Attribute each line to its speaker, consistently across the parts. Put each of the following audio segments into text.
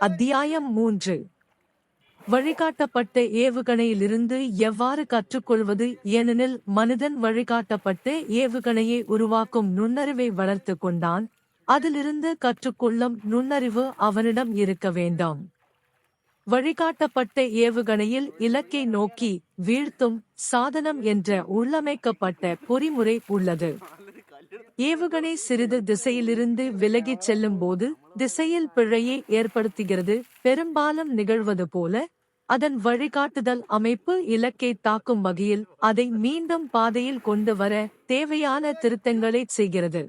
Speaker 1: அத்தியாயம் மூன்று. வழிகாட்டப்பட்ட ஏவுகணையிலிருந்து எவ்வாறு கற்றுக்கொள்வது ஏனெனில் மனிதன் வழிகாட்டப்பட்ட ஏவுகணையை உருவாக்கும் நுண்ணறிவை வளர்த்துக் கொண்டான். அதிலிருந்து கற்றுக்கொள்ளும் நுண்ணறிவு அவனிடம் இருக்க வேண்டாம். வழிகாட்டப்பட்ட ஏவுகணையில் இலக்கை நோக்கி வீழ்த்தும் சாதனம் என்ற உள்ளமைக்கப்பட்ட பொறிமுறை உள்ளது. ஏவுகணை சிறிது திசையிலிருந்து விலகிச் செல்லும் போது திசையில் பிழையை ஏற்படுத்துகிறது. பெரும்பாலும் நிகழ்வது போல அதன் வழிகாட்டுதல் அமைப்பு இலக்கை தாக்கும் வகையில் அதை மீண்டும் பாதையில் கொண்டு வர தேவையான திருத்தங்களை செய்கிறது.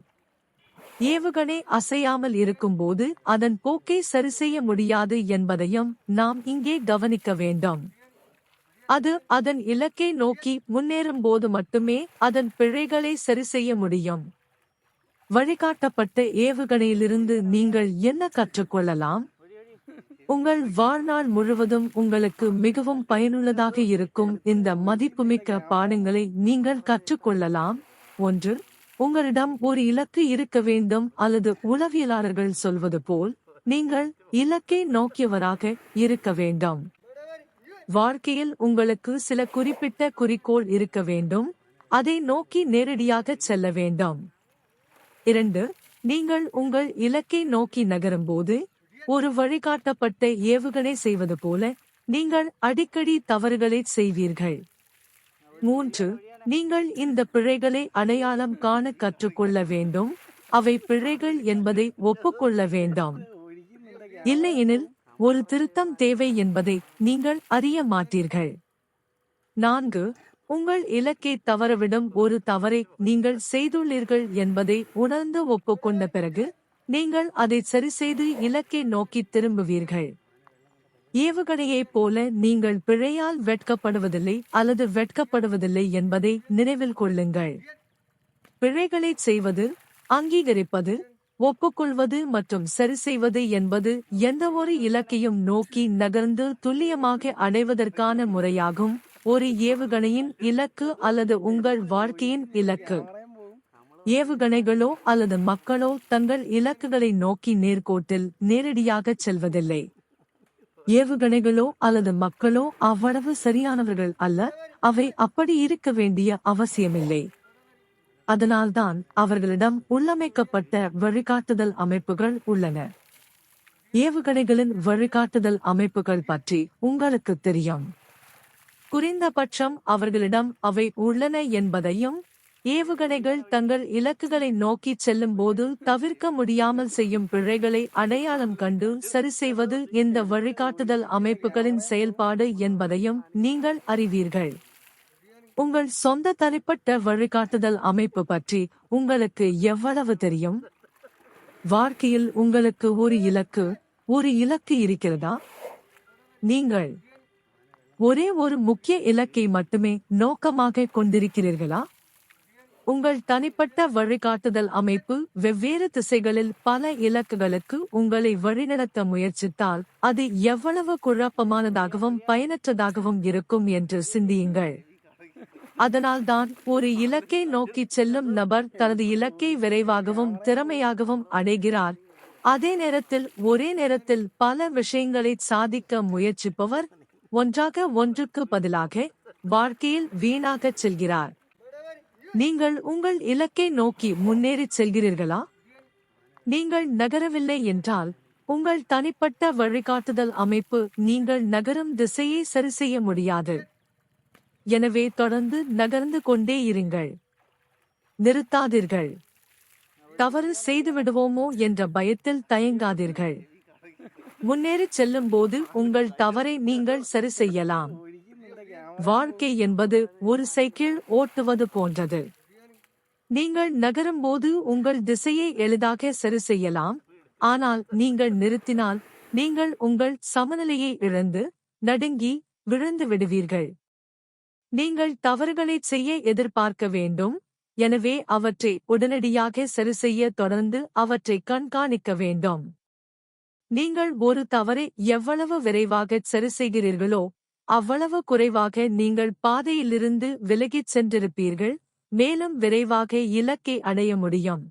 Speaker 1: ஏவுகணை அசையாமல் இருக்கும்போது அதன் போக்கை சரிசெய்ய முடியாது என்பதையும் நாம் இங்கே கவனிக்க வேண்டும். அது அதன் இலக்கை நோக்கி முன்னேறும் போது மட்டுமே அதன் பிழைகளை சரிசெய்ய முடியும். வழிகாட்டப்பட்ட ஏவுகணையிலிருந்து நீங்கள் என்ன கற்றுக்கொள்ளலாம்? உங்கள் வாழ்நாள் முழுவதும் உங்களுக்கு மிகவும் பயனுள்ளதாக இருக்கும் இந்த மதிப்புமிக்க பாடங்களை நீங்கள் கற்றுக்கொள்ளலாம். ஒன்று உங்களிடம் ஒரு இலக்கு இருக்க வேண்டும் அல்லது உளவியலாளர்கள் சொல்வது போல் நீங்கள் இலக்கை நோக்கியவராக இருக்க வேண்டும். வாழ்க்கையில் உங்களுக்கு சில குறிப்பிட்ட குறிக்கோள் இருக்க வேண்டும். அதை நோக்கி நேரடியாக செல்ல வேண்டும். இரண்டு நீங்கள் உங்கள் இலக்கை நோக்கி நகரும்போது ஒரு வழிகாட்டப்பட்ட ஏவுகணை செய்வது போல நீங்கள் அடிக்கடி தவறுகளை செய்வீர்கள். மூன்று நீங்கள் இந்த பிழைகளை அடையாளம் காண கற்றுக்கொள்ள வேண்டும். அவை பிழைகள் என்பதை ஒப்புக்கொள்ள வேண்டாம். இல்லையெனில் ஒரு திருத்தம் தேவை என்பதை நீங்கள் அறிய மாட்டீர்கள். நான்கு உங்கள் இலக்கை தவறவிடும் ஒரு தவறை நீங்கள் செய்துள்ளீர்கள் என்பதை உணர்ந்து ஒப்புக்கொண்ட பிறகு நீங்கள் அதை சரிசெய்து இலக்கை நோக்கி திரும்புவீர்கள். ஏவுகணையைப் போல நீங்கள் பிழையால் வெட்கப்படுவதில்லை அல்லது வெட்கப்படுவதில்லை என்பதை நினைவில் கொள்ளுங்கள். பிழைகளை செய்வது அங்கீகரிப்பது ஒப்புக்கொள்வது மற்றும் சரி செய்வது என்பது எந்தவொரு இலக்கையும் நோக்கி நகர்ந்து துல்லியமாக அடைவதற்கான முறையாகும். ஒரு ஏவுகணையின் இலக்கு அல்லது உங்கள் வாழ்க்கையின் இலக்கு. ஏவுகணைகளோ அல்லது மக்களோ தங்கள் இலக்குகளை நோக்கி நேர்கோட்டில் நேரடியாகச் செல்வதில்லை. ஏவுகணைகளோ அல்லது மக்களோ அவ்வளவு சரியானவர்கள் அல்ல. அவை அப்படி இருக்க வேண்டிய அவசியமில்லை. அதனால்தான் அவர்களிடம் உள்ளமைக்கப்பட்ட வழிகாட்டுதல் அமைப்புகள் உள்ளன. ஏவுகணைகளின் வழிகாட்டுதல் அமைப்புகள் பற்றி உங்களுக்கு தெரியும். குறைந்தபட்சம் அவர்களிடம் அவை உள்ளன என்பதையும் ஏவுகணைகள் தங்கள் இலக்குகளை நோக்கிச் செல்லும் போது தவிர்க்க முடியாமல் செய்யும் பிழைகளை அடையாளம் கண்டு சரி செய்வது இந்த வழிகாட்டுதல் அமைப்புகளின் செயல்பாடு என்பதையும் நீங்கள் அறிவீர்கள். உங்கள் சொந்த தனிப்பட்ட வழிகாட்டுதல் அமைப்பு பற்றி உங்களுக்கு எவ்வளவு தெரியும்? வாழ்க்கையில் உங்களுக்கு ஒரு இலக்கு ஒரு இலக்கு இருக்கிறதா? நீங்கள் ஒரே ஒரு முக்கிய இலக்கை மட்டுமே நோக்கமாக கொண்டிருக்கிறீர்களா? உங்கள் தனிப்பட்ட வழிகாட்டுதல் அமைப்பு வெவ்வேறு திசைகளில் பல இலக்குகளுக்கு உங்களை வழிநடத்த முயற்சித்தால் அது எவ்வளவு குழப்பமானதாகவும் பயனற்றதாகவும் இருக்கும் என்று சிந்தியுங்கள். அதனால்தான் ஒரு இலக்கை நோக்கிச் செல்லும் நபர் தனது இலக்கை விரைவாகவும் திறமையாகவும் அடைகிறார். அதே நேரத்தில் ஒரே நேரத்தில் பல விஷயங்களை சாதிக்க முயற்சிப்பவர் ஒன்றாக ஒன்றுக்கு பதிலாக வாழ்க்கையில் வீணாகச் செல்கிறார். நீங்கள் உங்கள் இலக்கை நோக்கி முன்னேறிச் செல்கிறீர்களா? நீங்கள் நகரவில்லை என்றால் உங்கள் தனிப்பட்ட வழிகாட்டுதல் அமைப்பு நீங்கள் நகரும் திசையை சரி செய்ய முடியாது. எனவே தொடர்ந்து நகர்ந்து கொண்டே இருங்கள். நிறுத்தாதீர்கள். தவறு செய்து விடுவோமோ என்ற பயத்தில் தயங்காதீர்கள். முன்னேறிச் செல்லும் போது உங்கள் தவறை நீங்கள் சரி செய்யலாம். வாழ்க்கை என்பது ஒரு சைக்கிள் ஓட்டுவது போன்றது. நீங்கள் நகரும்போது உங்கள் திசையை எளிதாக சரி செய்யலாம். ஆனால் நீங்கள் நிறுத்தினால் நீங்கள் உங்கள் சமநிலையை இழந்து நடுங்கி விழுந்து விடுவீர்கள். நீங்கள் தவறுகளை செய்ய எதிர்பார்க்க வேண்டும். எனவே அவற்றை உடனடியாக சரிசெய்ய தொடர்ந்து அவற்றை கண்காணிக்க வேண்டும். நீங்கள் ஒரு தவறை எவ்வளவு விரைவாக சரி செய்கிறீர்களோ அவ்வளவு குறைவாக நீங்கள் பாதையிலிருந்து விலகிச் சென்றிருப்பீர்கள் மேலும் விரைவாக இலக்கை அடைய முடியும்.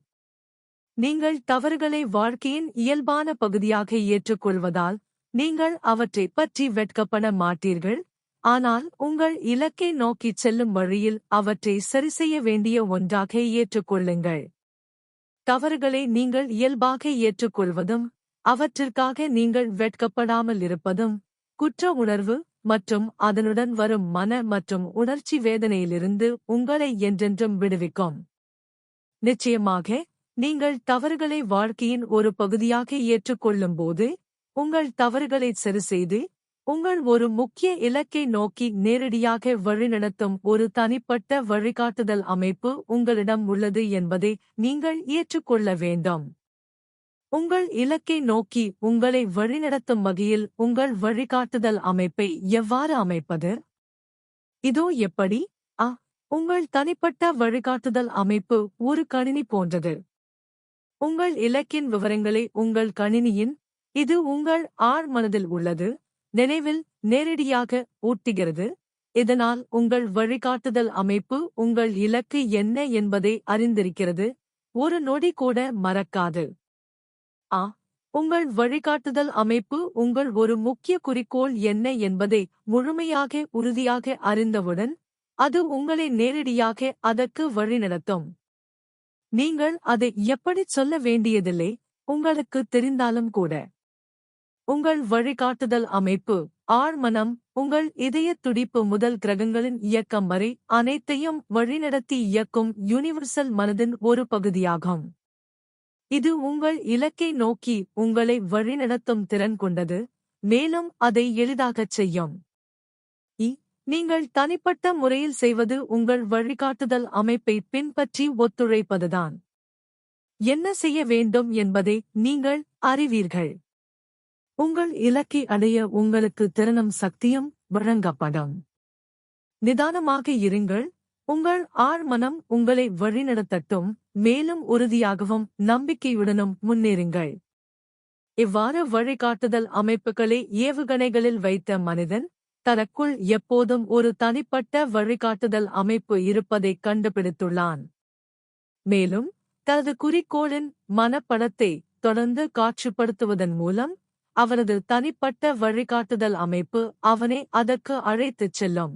Speaker 1: நீங்கள் தவறுகளை வாழ்க்கையின் இயல்பான பகுதியாக ஏற்றுக்கொள்வதால் நீங்கள் அவற்றைப் பற்றி வெட்கப்பட மாட்டீர்கள். ஆனால் உங்கள் இலக்கை நோக்கிச் செல்லும் வழியில் அவற்றை சரிசெய்ய வேண்டிய ஒன்றாக ஏற்றுக்கொள்ளுங்கள். தவறுகளை நீங்கள் இயல்பாக ஏற்றுக்கொள்வதும் அவற்றிற்காக நீங்கள் வெட்கப்படாமல் இருப்பதும் குற்ற உணர்வு மற்றும் அதனுடன் வரும் மன மற்றும் உணர்ச்சி வேதனையிலிருந்து உங்களை என்றென்றும் விடுவிக்கும். நிச்சயமாக நீங்கள் தவறுகளை வாழ்க்கையின் ஒரு பகுதியாக ஏற்றுக்கொள்ளும்போது உங்கள் தவறுகளை சரிசெய்து உங்கள் ஒரு முக்கிய இலக்கை நோக்கி நேரடியாக வழிநடத்தும் ஒரு தனிப்பட்ட வழிகாட்டுதல் அமைப்பு உங்களிடம் உள்ளது என்பதை நீங்கள் ஏற்றுக்கொள்ள வேண்டும். உங்கள் இலக்கை நோக்கி உங்களை வழிநடத்தும் வகையில் உங்கள் வழிகாட்டுதல் அமைப்பை எவ்வாறு அமைப்பது? இதோ எப்படி? ஆ உங்கள் தனிப்பட்ட வழிகாட்டுதல் அமைப்பு ஒரு கணினி போன்றது. உங்கள் இலக்கின் விவரங்களை உங்கள் கணினியின் இது உங்கள் ஆழ் மனதில் உள்ளது. நினைவில் நேரடியாக ஊட்டுகிறது. இதனால் உங்கள் வழிகாட்டுதல் அமைப்பு உங்கள் இலக்கு என்ன என்பதை அறிந்திருக்கிறது. ஒரு நொடி கூட மறக்காது. ஆ உங்கள் வழிகாட்டுதல் அமைப்பு உங்கள் ஒரு முக்கிய குறிக்கோள் என்ன என்பதை முழுமையாக உறுதியாக அறிந்தவுடன் அது உங்களை நேரடியாக அதற்கு வழிநடத்தும். நீங்கள் அதை எப்படிச் சொல்ல வேண்டியதில்லை உங்களுக்கு தெரிந்தாலும் கூட. உங்கள் வழிகாட்டுதல் அமைப்பு ஆழ்மனம் உங்கள் இதயத் துடிப்பு முதல் கிரகங்களின் இயக்கம் வரை அனைத்தையும் வழிநடத்தி இயக்கும் யூனிவர்சல் மனதின் ஒரு பகுதியாகும். இது உங்கள் இலக்கை நோக்கி உங்களை வழிநடத்தும் திறன் கொண்டது மேலும் அதை எளிதாகச் செய்யும். இ. நீங்கள் தனிப்பட்ட முறையில் செய்வது உங்கள் வழிகாட்டுதல் அமைப்பை பின்பற்றி ஒத்துழைப்பதுதான். என்ன செய்ய வேண்டும் என்பதை நீங்கள் அறிவீர்கள். உங்கள் இலக்கை அடைய உங்களுக்கு திறனும் சக்தியும் வழங்கப்படும். நிதானமாக இருங்கள். உங்கள் ஆழ்மனம் உங்களை வழிநடத்தட்டும். மேலும் உறுதியாகவும் நம்பிக்கையுடனும் முன்னேறுங்கள். இவ்வாறு வழிகாட்டுதல் அமைப்புகளை ஏவுகணைகளில் வைத்த மனிதன் தனக்குள் எப்போதும் ஒரு தனிப்பட்ட வழிகாட்டுதல் அமைப்பு இருப்பதை கண்டுபிடித்துள்ளான். மேலும் தனது குறிக்கோளின் மனப்படத்தை தொடர்ந்து காட்சிப்படுத்துவதன் மூலம் அவரது தனிப்பட்ட வழிகாட்டுதல் அமைப்பு அவனை அதற்கு அழைத்துச் செல்லும்.